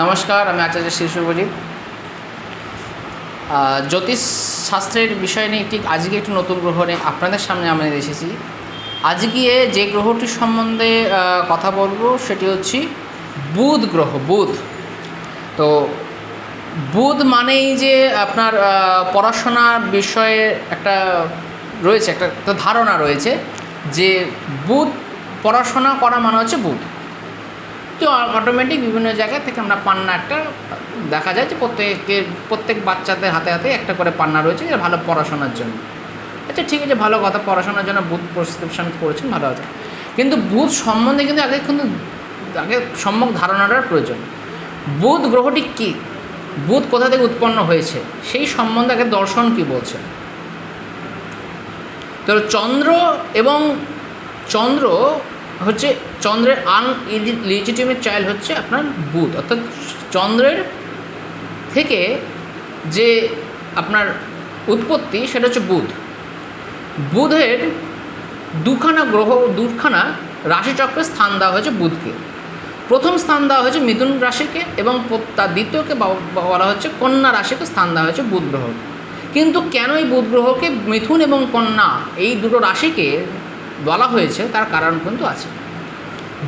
নমস্কার, আমি আচার্য শ্রী শুভজিৎ জ্যোতিষ শাস্ত্রের বিষয় নিয়ে ঠিক আজকে একটি নতুন গ্রহ নিয়ে আপনাদের সামনে আমি এসেছি। আজকে যে গ্রহটির সম্বন্ধে কথা বলব সেটি হচ্ছে বুধ গ্রহ, বুধ। তো বুধ মানেই যে আপনার পড়াশোনার বিষয়ে একটা রয়েছে, একটা ধারণা রয়েছে যে বুধ পড়াশোনা করা মানে হচ্ছে বুধ। তো অটোমেটিক বিভিন্ন জায়গা থেকে আমরা পান্না একটা দেখা যায় যে প্রত্যেকের প্রত্যেক বাচ্চাদের হাতে হাতে একটা করে পান্না রয়েছে যেটা ভালো পড়াশোনার জন্য। আচ্ছা ঠিক আছে, ভালো কথা, পড়াশোনার জন্য বুথ প্রেসক্রিপশন করেছেন, ভালো আছে। কিন্তু বুথ সম্বন্ধে কিন্তু আগে কিন্তু, আগে সম্যক ধারণাটার প্রয়োজন। বুধ গ্রহটি কী? বুধ কোথা থেকে উৎপন্ন হয়েছে? সেই সম্বন্ধে আগে দর্শন কী বলছে? তো চন্দ্র এবং চন্দ্র হচ্ছে চন্দ্রের আন লিজিটিমেট চাইল্ড হচ্ছে আপনার বুধ। অর্থাৎ চন্দ্রের থেকে যে আপনার উৎপত্তি সেটা হচ্ছে বুধ। বুধের দুখানা গ্রহ, দুখানা রাশিচক্রে স্থান দেওয়া হয়েছে বুধকে। প্রথম স্থান দেওয়া হয়েছে মিথুন রাশিকে এবং তার দ্বিতীয়কে বলা হচ্ছে কন্যা রাশিকে স্থান দেওয়া হয়েছে বুধ গ্রহ কিন্তু কেন এই বুধ গ্রহকে মিথুন এবং কন্যা এই দুটো রাশিকে বলা হয়েছে, তার কারণ কিন্তু আছে।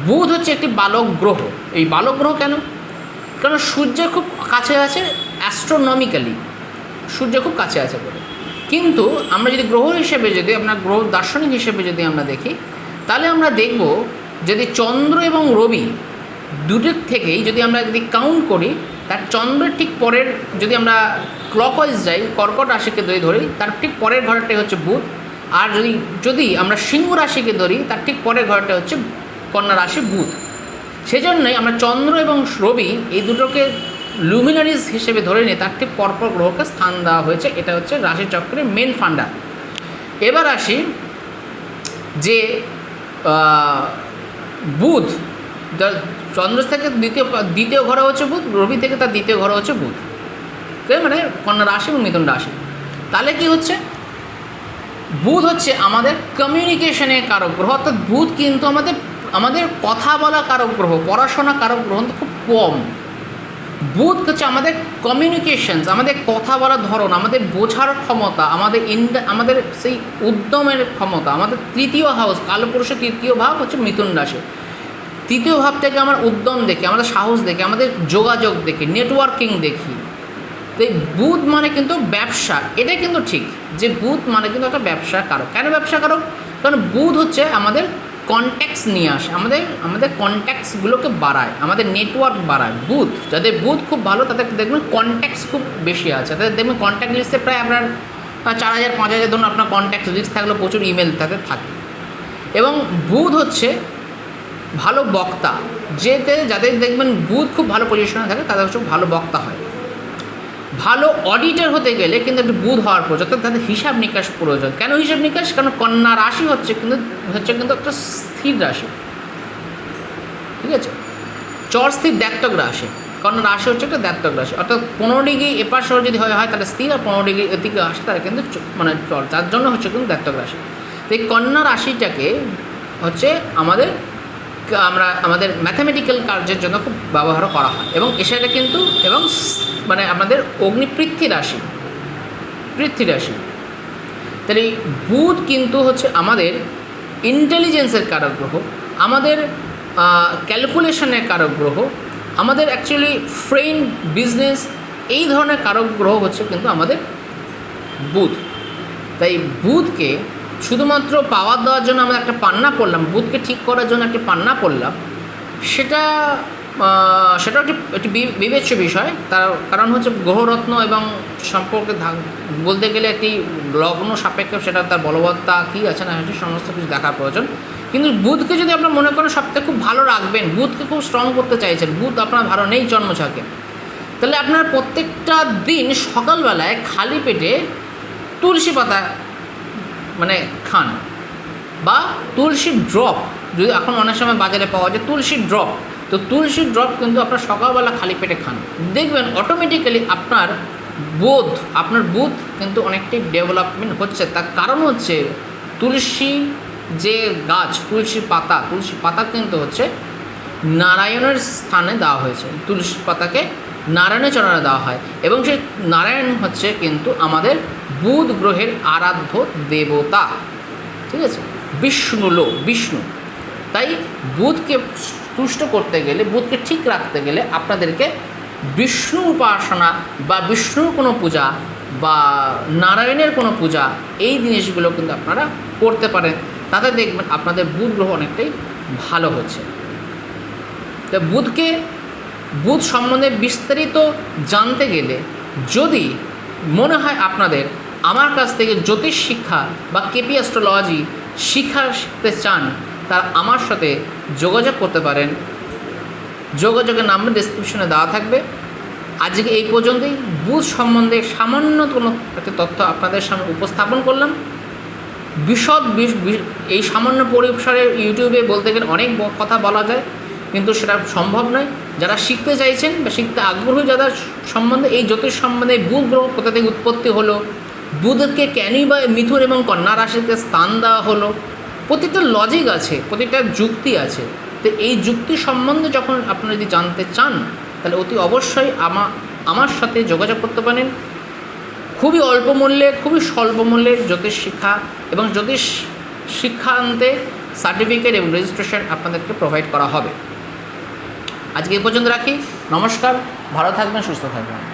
বুধ হচ্ছে একটি বালক গ্রহ। এই বালক গ্রহ কেন? কারণ সূর্যের খুব কাছে আছে অ্যাস্ট্রোনমিক্যালি সূর্য খুব কাছে আছে বলে। কিন্তু আমরা যদি গ্রহ হিসেবে যদি, আপনার গ্রহ দার্শনিক হিসেবে যদি আমরা দেখি, তাহলে আমরা দেখব যদি চন্দ্র এবং রবি দুটোর থেকেই যদি আমরা যদি কাউন্ট করি, তার চন্দ্রের ঠিক পরের যদি আমরা ক্লকওয়াইজ যাই, কর্কট যদি ধরি, তার ঠিক পরের ঘরটাই হচ্ছে বুধ। আর যদি যদি আমরা সিংহ রাশিকে ধরি, তার ঠিক পরের ঘরটা হচ্ছে কন্যা রাশি বুধ। সেজন্যই আমরা চন্দ্র এবং রবি এই দুটোকে লুমিনারিজ হিসেবে ধরে নিয়ে তার ঠিক পরপর গ্রহকে স্থান দেওয়া হয়েছে। এটা হচ্ছে রাশিচক্রের মেন ফান্ডা এবার আসি যে বুধ চন্দ্র থেকে দ্বিতীয় দ্বিতীয় ঘরে হচ্ছে বুধ, রবি থেকে তার দ্বিতীয় ঘরে হচ্ছে বুধ। মানে কন্যা রাশি এবং মিথুন রাশি। তাহলে কি হচ্ছে? বুধ হচ্ছে আমাদের কমিউনিকেশনের কারক গ্রহ, অর্থাৎ বুধ কিন্তু আমাদের আমাদের কথা বলা কারক গ্রহ, পড়াশোনা কারক গ্রহ খুব কম। বুধ হচ্ছে আমাদের কমিউনিকেশনস আমাদের কথা বলার ধরন, আমাদের বোঝার ক্ষমতা, আমাদের ইন্ড, আমাদের সেই উদ্যমের ক্ষমতা, আমাদের তৃতীয় হাউস কালপুরুষের তৃতীয় ভাব হচ্ছে মিথুন রাশি। তৃতীয় ভাব থেকে আমার উদ্যম দেখে, আমাদের সাহস দেখে, আমাদের যোগাযোগ দেখে নেটওয়ার্কিং দেখি। তো এই বুধ মানে কিন্তু ব্যবসা এটা কিন্তু ঠিক যে বুধ মানে কিন্তু একটা ব্যবসা কারক কেন ব্যবসা কারক কারণ বুধ হচ্ছে আমাদের কন্ট্যাক্টস নিয়ে আসে, আমাদের আমাদের কন্ট্যাক্টসগুলোকে বাড়ায়, আমাদের নেটওয়ার্ক বাড়ায়। বুথ যাদের বুথ খুব ভালো, তাদের দেখবেন কন্ট্যাক্টস খুব বেশি আছে। তাদের দেখবেন কন্ট্যাক্ট লিস্টে প্রায় আপনার চার হাজার, পাঁচ হাজার ধরুন আপনার কন্ট্যাক্ট লিস্ট থাকলে প্রচুর ইমেল তাদের থাকে। এবং বুধ হচ্ছে ভালো বক্তা, যেতে, যাদের দেখবেন বুধ খুব ভালো পজিশনে থাকে, তাদের হচ্ছে ভালো বক্তা হয়। ভালো অডিটর হতে গেলে কিন্তু একটু বুধ হওয়ার প্রয়োজন, অর্থাৎ তাদের হিসাব নিকাশ প্রয়োজন। কেন হিসাব নিকাশ? কারণ কন্যা রাশি হচ্ছে কিন্তু হচ্ছে কিন্তু একটা স্থির রাশি। ঠিক আছে? চর স্থির দ্যাত্তক রাশি। কন্যা রাশি হচ্ছে একটা দ্যাত্তক রাশি। অর্থাৎ পনেরো ডিগ্রি এপাশ যদি হয় হয় তাহলে স্থির, আর পনেরো ডিগ্রি এদিকে আসে তারা কিন্তু মানে চর। তার জন্য হচ্ছে কিন্তু দ্যাত্তক রাশি। তো এই কন্যা রাশিটাকে হচ্ছে আমাদের আমরা আমাদের ম্যাথামেটিক্যাল কার্যের জন্য খুব ব্যবহারও করা হয়। এবং এসাটা কিন্তু, এবং মানে আমাদের অগ্নিপৃথ্বী রাশি, পৃথ্বী রাশি। তাহলে বুধ কিন্তু হচ্ছে আমাদের ইন্টেলিজেন্সের কারক গ্রহ, আমাদের ক্যালকুলেশনের কারক গ্রহ, আমাদের অ্যাকচুয়ালি ফ্রেন্ড বিজনেস এই ধরনের কারক গ্রহ হচ্ছে কিন্তু আমাদের বুধ। তাই বুধকে শুধুমাত্র পাওয়ার দেওয়ার জন্য আমরা একটা পান্না পড়লাম বুধকে ঠিক করার জন্য একটা পান্না পড়লাম, সেটা সেটা একটি একটি বিবেচ্য বিষয়। তার কারণ হচ্ছে গ্রহরত্ন এবং সম্পর্কে বলতে গেলে একটি লগ্ন সাপেক্ষে, সেটা তার বলবত্তা কী আছে না আছে সমস্ত কিছু দেখার প্রয়োজন। কিন্তু বুধকে যদি আপনার মনে করেন সবথেকে খুব ভালো রাখবেন বুধকে খুব স্ট্রং করতে চাইছেন বুধ আপনার ভালো নেই জন্মছকে তাহলে আপনার প্রত্যেকটা দিন সকালবেলায় খালি পেটে তুলসী পাতা মানে খান। বা তুলসীর ড্রপ যদি এখন অনেক সময় বাজারে পাওয়া যায় তুলসীর ড্রপ তো তুলসীর ড্রপ কিন্তু আপনার সকালবেলা খালি পেটে খান। দেখবেন অটোমেটিক্যালি আপনার বোধ, আপনার বুধ কিন্তু অনেকটাই ডেভেলপমেন্ট হচ্ছে। তার কারণ হচ্ছে তুলসী যে গাছ, তুলসী পাতা তুলসী পাতা কিন্তু হচ্ছে নারায়ণের স্থানে দেওয়া হয়েছে। তুলসী পাতাকে নারায়ণের চরণে দেওয়া হয় এবং সেই নারায়ণ হচ্ছে কিন্তু আমাদের বুধ গ্রহের আরাধ্য দেবতা। ঠিক আছে? বিষ্ণু লো বিষ্ণু। তাই বুধকে তুষ্ট করতে গেলে, বুধকে ঠিক রাখতে গেলে আপনাদেরকে বিষ্ণু উপাসনা বা বিষ্ণুর কোনো পূজা বা নারায়ণের কোনো পূজা এই জিনিসগুলো কিন্তু আপনারা করতে পারেন। তাতে দেখবেন আপনাদের বুধ গ্রহ অনেকটাই ভালো হচ্ছে। তো বুধকে বুধ সম্বন্ধে বিস্তারিত জানতে গেলে যদি মনে হয় আপনাদের আমার কাছ থেকে জ্যোতিষ শিক্ষা বা কেপি অ্যাস্ট্রোলজি শিক্ষা শিখতে চান, তারা আমার সাথে যোগাযোগ করতে পারেন। যোগাযোগের নাম্বার ডিসক্রিপশনে দেওয়া থাকবে। আজকে এই পর্যন্তই। বুধ সম্বন্ধে সামান্য কোনো একটা তথ্য আপনাদের সামনে উপস্থাপন করলাম। বিশদ বিশ- বিশ- এই সামান্য পরিসরে ইউটিউবে বলতে গেলে অনেক কথা বলা যায়, কিন্তু সেটা সম্ভব নয়। যারা শিখতে চাইছেন বা শিখতে আগ্রহী, যাদের সম্বন্ধে, এই জ্যোতিষ সম্বন্ধে বুধ গ্রহ কোথা থেকে উৎপত্তি হলো, বুধকে কেনই বা মিথুন এবং কন্যা রাশিতে স্থান দেওয়া হলো। প্রতিটা লজিক আছে, প্রতিটা যুক্তি আছে। তো এই যুক্তি সম্বন্ধে যখন আপনারা যদি জানতে চান, তাহলে অতি অবশ্যই আমা, আমার সাথে যোগাযোগ করতে পারেন। খুবই অল্প মূল্যে, খুবই স্বল্প মূল্যে জ্যোতিষ শিক্ষা এবং জ্যোতিষ শিক্ষান্তে সার্টিফিকেট এবং রেজিস্ট্রেশন আপনাদেরকে প্রোভাইড করা হবে। আজকে এ পর্যন্ত রাখি। নমস্কার ভালো থাকবেন সুস্থ থাকবেন।